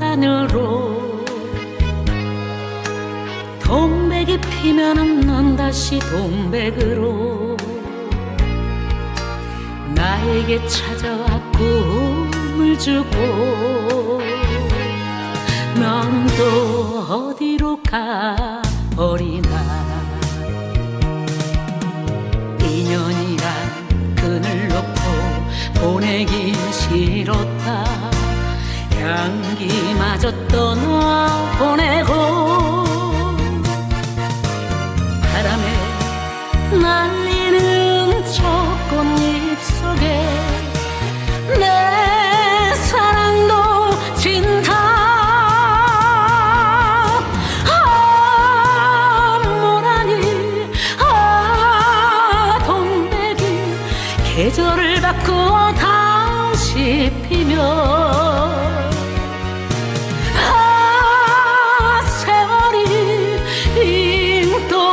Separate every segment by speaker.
Speaker 1: 안으로 동백이 피면은 넌 다시 동백으로 나에게 찾아와 꿈을 주고 너는 또 어디로 가버리나 싫었다. 향기마저 떠나 보내고 바람에 날리는 저 꽃잎 속에 아 세월이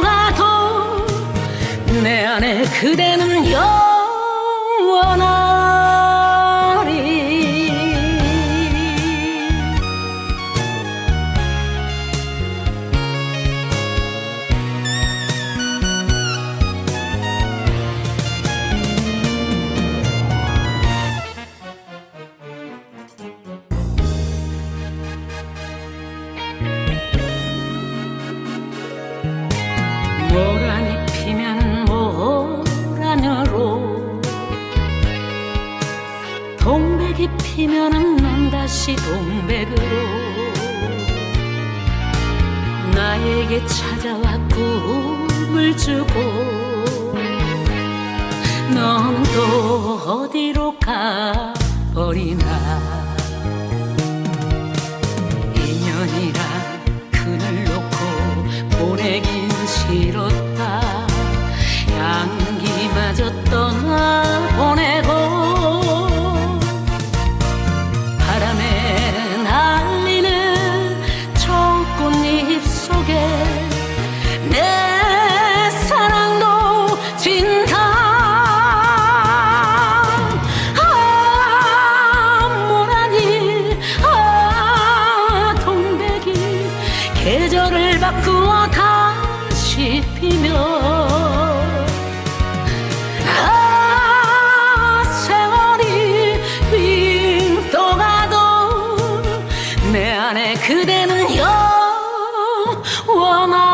Speaker 1: 가도 내 안에 그대는 모란이 피면 모란으로 동백이 피면은 넌 다시 동백으로 나에게 찾아와 꿈을 주고 넌 또 어디로 가버리나 싫었다. 향기마저 떠나 보내고 바람에 날리는 저 꽃잎 속에 내 사랑도 진다 아 모라니 아 동백이 계절을 바꾸어 가도